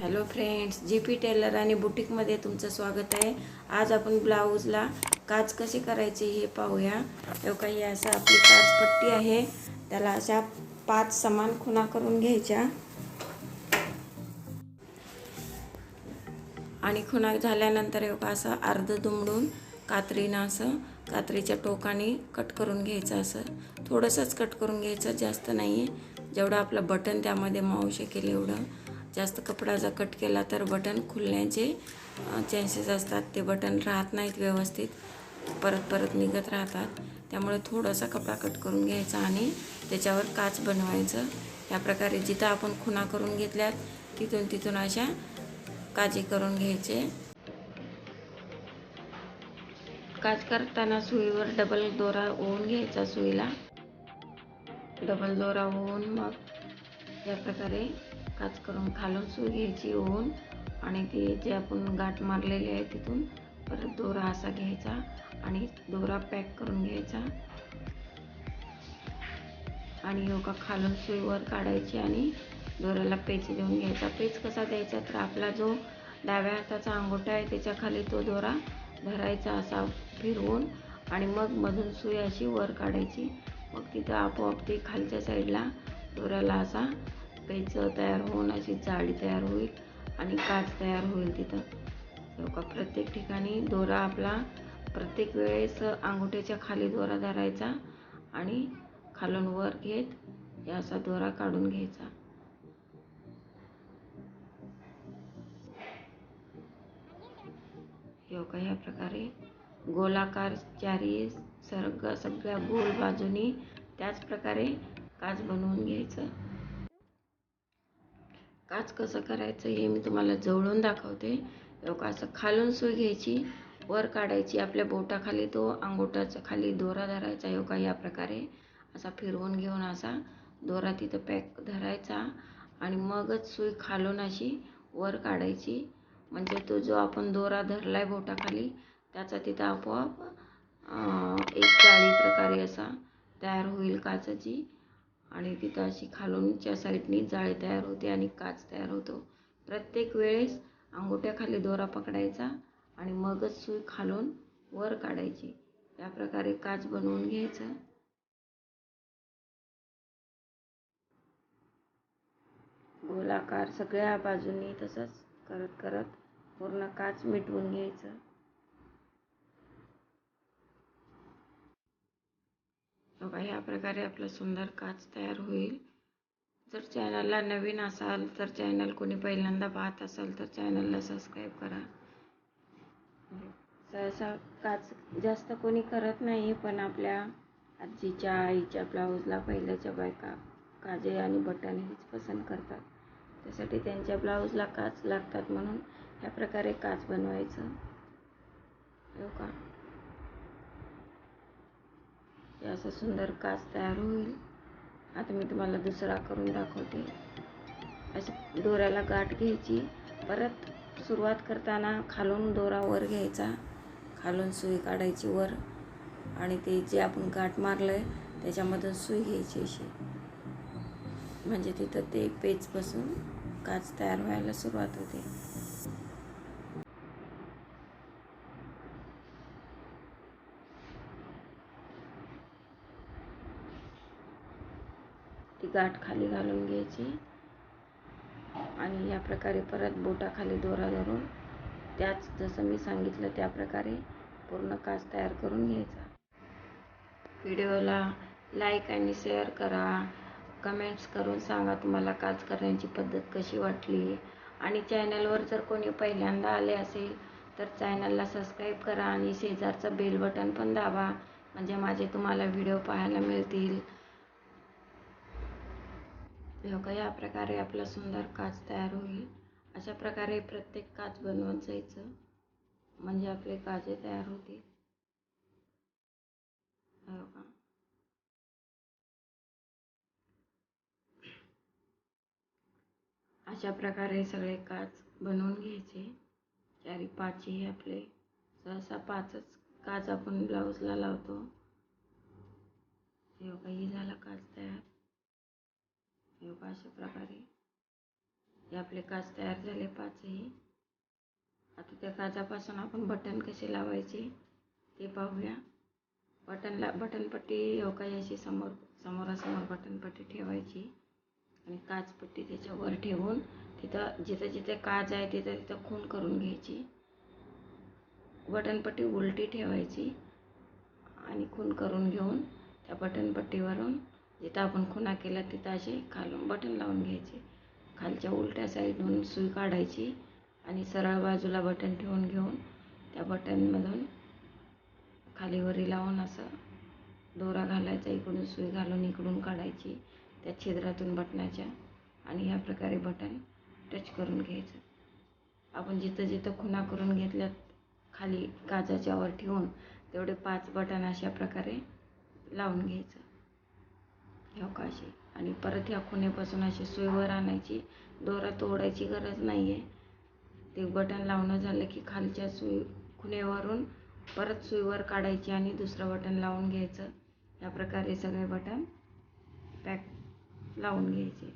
Hello friends G P tailor आणि बुटीकमध्ये तुमचं स्वागत आहे. आज आपण ब्लाऊजला काच कशी करायची हे पाहूया. एवढा काही असं आपली काचपट्टी आहे. त्याला अशा पाच समान खुणा करून घ्यायच्या. आणि खुणा झाल्यानंतर एवढा असं अर्ध दुमडून कात्रीनं असं कात्रीच्या टोकाने कट करून घ्यायचं असं. थोडंसंच कट करून घ्यायचं जास्त नाही आहे जेवढं आपलं बटन त्यामध्ये मावू शकेल एवढं. जास्त कपडा जर कट केला तर बटन खुलण्याचे चान्सेस असतात. ते बटन राहत नाहीत व्यवस्थित. परत परत निघत राहतात. त्यामुळे थोडासा कपडा कट करून घ्यायचा आणि त्याच्यावर काच बनवायचं. या प्रकारे जिथं आपण खुणा करून घेतल्यात तिथून तिथून अशा काजी करून घ्यायचे. काच करताना सुईवर डबल दोरा ओवून घ्यायचा सुईला. डबल दोरा होऊन मग या प्रकारे काच करून खालून सुई घ्यायची ओन आणि ती जे आपण गाठ मारलेली आहे तिथून परत दोरा असा घ्यायचा आणि दोरा पॅक करून घ्यायचा. आणि योगा खालून सुईवर काढायची आणि दोऱ्याला पेच देऊन घ्यायचा. पेच कसा द्यायचा तर आपला जो डाव्या हाताचा अंगोठा आहे त्याच्याखाली तो दोरा धरायचा असा फिरवून आणि मग मधून सुई अशी वर काढायची. मग तिथं आपोआप ती खालच्या साईडला दोऱ्याला असा पेच तयार होऊन अशी जाळी तयार होईल आणि काच तयार होईल तिथं. तेव्हा प्रत्येक ठिकाणी दोरा आपला प्रत्येक वेळेस अंगुठ्याच्या खाली दोरा धरायचा आणि खालून वर घेत असा दोरा काढून घ्यायचा. योगा ह्या प्रकारे गोलाकार चारी सर्ग सगळ्या गोल बाजूनी त्याच प्रकारे काच बनवून घ्यायचं. काच कसं करायचं हे मी तुम्हाला जवळून दाखवते. योगा असं खालून सुई घ्यायची वर काढायची. आपल्या बोटाखाली तो अंगोठाच्या खाली दोरा धरायचा योगा या प्रकारे. असा फिरवून घेऊन असा दोरा तिथं पॅक धरायचा आणि मगच सुई खालून अशी वर काढायची. म्हणजे तो जो आपण दोरा धरला आहे बोटाखाली त्याचा तिथं आपोआप एक जाळी प्रकारे असा तयार होईल काचाची. आणि तिथं अशी खालूनच्या साईडनी जाळी तयार होते आणि काच तयार होतो. प्रत्येक वेळेस अंगोठ्याखाली दोरा पकडायचा आणि मगच सुई खालून वर काढायची. या प्रकारे काच बनवून घ्यायचं. गोलाकार सगळ्या बाजूंनी तसंच करत करत पूर्ण काच मिटवून घ्यायचं. बघा ह्या प्रकारे आपला सुंदर काच तयार होईल. जर चॅनलला नवीन असाल तर चॅनल कोणी पहिल्यांदा पाहत असाल तर चॅनलला सबस्क्राईब करा. सहसा काच जास्त कोणी करत नाही पण आपल्या आजीच्या आईच्या ब्लाऊजला पहिल्याच्या बायका काजे आणि बटन हेच पसंत करतात. त्यासाठी त्यांच्या ब्लाऊजला काच लागतात म्हणून ह्या प्रकारे काच बनवायचं. हो का? हे असं सुंदर काच तयार होईल. आता मी तुम्हाला दुसरा करून दाखवते. असं दोऱ्याला गाठ घ्यायची. परत सुरुवात करताना खालून दोरा वर घ्यायचा. खालून सुई काढायची वर. आणि ते जे आपण गाठ मारलं आहे त्याच्यामधून सुई घ्यायची अशी. म्हणजे तिथं ते पेचपासून काच तयार व्हायला सुरुवात होते. गाठ खाली घालून घ्यायची. आणि या प्रकारे परत बोटाखाली दोरा धरून त्याच जसं मी सांगितलं त्या प्रकारे पूर्ण काच तयार करून घ्यायचा. व्हिडिओला लाईक आणि शेअर करा. कमेंट्स करून सांगा तुम्हाला काच करण्याची पद्धत कशी वाटली. आणि चॅनलवर जर कोणी पहिल्यांदा आले असेल तर चॅनलला सबस्क्राईब करा आणि शेजारचं बेल बटन पण दाबा. म्हणजे माझे तुम्हाला व्हिडिओ पाहायला मिळतील. बघा या प्रकारे आपला सुंदर काच तयार होईल. अशा प्रकारे प्रत्येक काच बनवत जायचं. म्हणजे आपले काजे तयार होतील. बघा. अशा प्रकारे सगळे काच बनवून घ्यायचे. चारी पाचही आपले. सहसा पाचच काच आपण ब्लाऊजला लावतो. हे बघा ही झाला काच तयार. हे बघा अशा प्रकारे. हे आपले काच तयार झाले पाचही. आता त्या काचापासून आपण बटन कसे लावायचे ते पाहूया. बटनला बटनपट्टी हो अशी समोर समोरासमोर बटनपट्टी ठेवायची. आणि काचपट्टी त्याच्यावर ठेवून तिथं जिथं जिथे काच आहे तिथं तिथं खून करून घ्यायची. बटनपट्टी उलटी ठेवायची. आणि खून करून घेऊन त्या बटनपट्टीवरून जिथं आपण खुणा केला तिथं असे खालून बटन लावून घ्यायचे. खालच्या उलट्या साईडहून सुई काढायची आणि सरळ बाजूला बटन ठेवून घेऊन त्या बटनमधून खालीवरी लावून असं दोरा घालायचा इकडून सुई घालून इकडून काढायची त्या छिद्रातून बटनाच्या आणि ह्या प्रकारे बटन टच करून घ्यायचं. आपण जिथं जिथं खुणा करून घेतल्यात खाली काजाच्यावर ठेवून तेवढे पाच बटन अशा प्रकारे लावून घ्यायचं. ह्या अशी आणि परत ह्या खुणेपासून अशी सुईवर आणायची. दोरा तोडायची गरज नाही आहे ते बटन लावणं झालं की खालच्या सुई खुणेवरून परत सुईवर काढायची आणि दुसरं बटन लावून घ्यायचं. या प्रकारे सगळे बटन पॅक लावून घ्यायचे.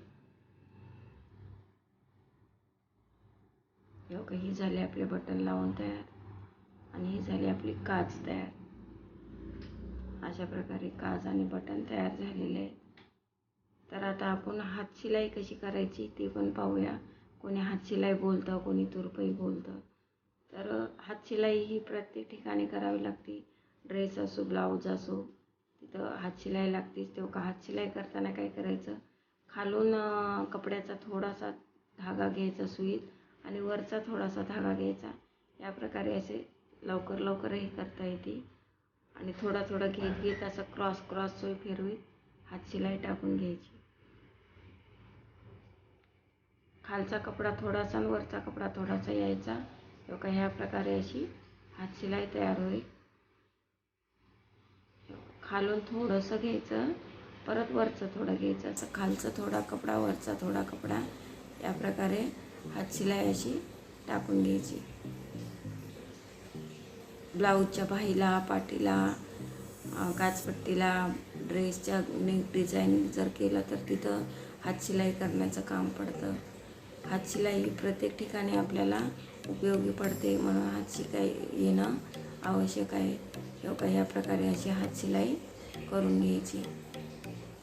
हे ही झाली आपले बटन लावून तयार. आणि ही झाली आपली काच तयार. अशा प्रकारे काच आणि बटन तयार झालेले आहेत तर आता आपण हातशिलाई कशी करायची ती पण पाहूया. कोणी हातशिलाई बोलतं कोणी तुरपई बोलतं. तर हातशिलाई ही प्रत्येक ठिकाणी करावी लागते. ड्रेस असो ब्लाऊज असो तिथं हातशिलाई लागतेच. तेव्हा हातशिलाई करताना काय करायचं? खालून कपड्याचा थोडासा धागा घ्यायचा सुईत आणि वरचा थोडासा धागा घ्यायचा. या प्रकारे असे लवकर लवकरही करता येते. आणि थोडा थोडा घेत घेत असं क्रॉस क्रॉस सोय फिरवीत हातशिलाई टाकून घ्यायची. खालचा कपडा थोडासा आणि वरचा कपडा थोडासा यायचा. किंवा ह्या प्रकारे अशी हातशिलाई तयार होईल. खालून थोडंसं घ्यायचं परत वरचं थोडं घ्यायचं. असं खालचं थोडा कपडा वरचा थोडा कपडा या प्रकारे हातशिलाई अशी टाकून घ्यायची. ब्लाऊजच्या बाहीला पाटीला काचपट्टीला ड्रेसच्या नेक डिझाईनिंग जर केलं तर तिथं हातशिलाई करण्याचं काम पडतं. हातशिलाई प्रत्येक ठिकाणी आपल्याला उपयोगी पडते म्हणून हातशिलाई येणं आवश्यक आहे. किंवा ह्या प्रकारे अशी हातशिलाई करून घ्यायची.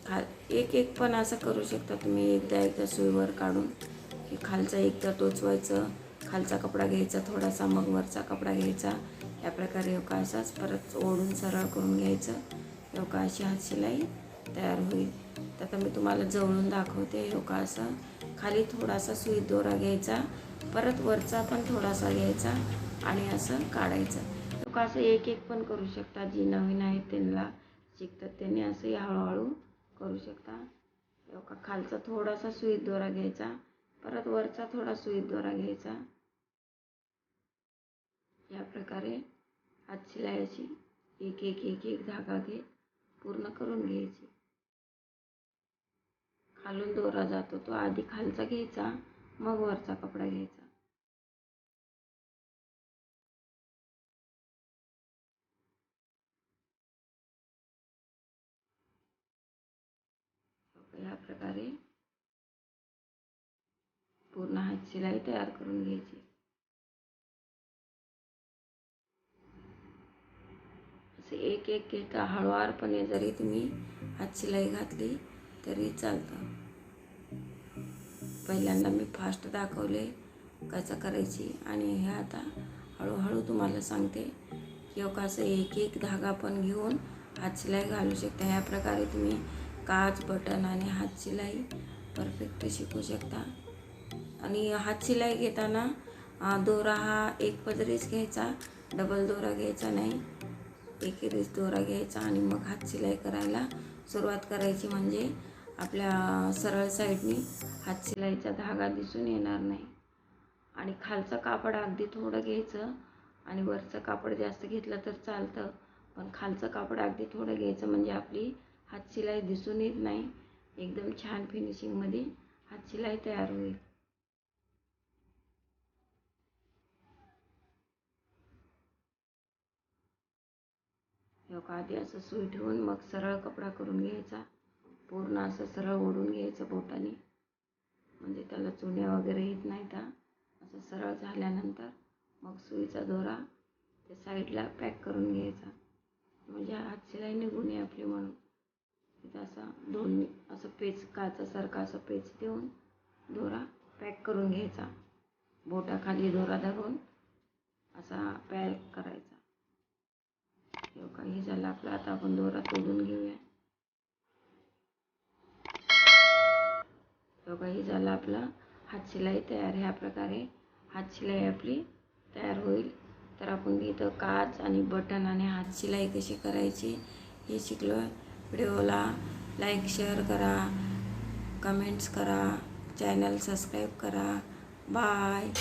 खा एक एक पण असं करू शकता तुम्ही. एकदा एकदा सुईवर काढून की खालचा एकदा टोचवायचं खालचा कपडा घ्यायचा थोडासा मग वरचा कपडा घ्यायचा. या प्रकारे योगा असाच परत ओढून सरळ करून घ्यायचं. योगा अशी हातशिलाई तयार होईल. तर आता मी तुम्हाला जवळून दाखवते योगा असं. खाली थोडासा सुई दोरा घ्यायचा परत वरचा पण थोडासा घ्यायचा आणि असं काढायचं. लोक असं एक एक पण करू शकता जी नवीन आहे त्यांना शिकतात त्यांनी असंही हळूहळू करू शकता. लोक खालचा थोडासा सुईत दोरा घ्यायचा परत वरचा थोडा सुईत दोरा घ्यायचा. या प्रकारे हात शिलायची एक एक एक एक धागा घेत पूर्ण करून घ्यायची. खालून दोरा जातो तो आधी खालचा घ्यायचा मग वरचा कपडा घ्यायचा. या प्रकारे पूर्ण हात शिलाई तयार करून घ्यायची. असे एक एक घेता हळुवारपणे जरी तुम्ही हात शिलाई घातली तरी चालतं. पहिल्यांदा मी फास्ट दाखवले कसं करायची आणि हे आता हळूहळू तुम्हाला सांगते किंवा कसं एक एक धागा पण घेऊन हातशिलाई घालू शकता. ह्या प्रकारे तुम्ही काच बटन आणि हातशिलाई परफेक्ट शिकू शकता. आणि हातशिलाई घेताना दोरा हा एक पदरीच घ्यायचा डबल दोरा घ्यायचा नाही एकेरीच दोरा घ्यायचा आणि मग हातशिलाई करायला सुरुवात करायची म्हणजे आपल्या सरळ साईडनी हातशिलाईचा धागा दिसून येणार नाही. आणि खालचं कापड अगदी थोडं घ्यायचं आणि वरचं कापड जास्त घेतलं तर चालतं. पण खालचं कापड अगदी थोडं घ्यायचं म्हणजे आपली हातशिलाई दिसून येत नाही. एकदम छान फिनिशिंगमध्ये हातशिलाई तयार होईल. का आधी असं सुई ठेवून मग सरळ कपडा करून घ्यायचा. पूर्ण असं सरळ ओढून घ्यायचं बोटाने. म्हणजे त्याला चुण्या वगैरे येत नाहीत हा. असं सरळ झाल्यानंतर मग सुईचा दोरा त्या साईडला पॅक करून घ्यायचा. म्हणजे हात शिलाई निघून आहे आपली म्हणून. तिथं असा दोन असं पेच काचासारखा असं पेच देऊन दोरा पॅक करून घ्यायचा. बोटाखाली दोरा धरून असा पॅक करायचा. हे झालं आपलं. आता आपण दोरा तोडून घेऊया. हे काही झालं आपलं. हातशिलाई तयार ह्या प्रकारे. हातशिलाई आपली तयार होईल. तर आपण इथं काच आणि बटन आणि हातशिलाई कशी करायची हे शिकलो व्हिडिओला लाईक शेअर करा. कमेंट्स करा. चॅनल सबस्क्राईब करा. बाय.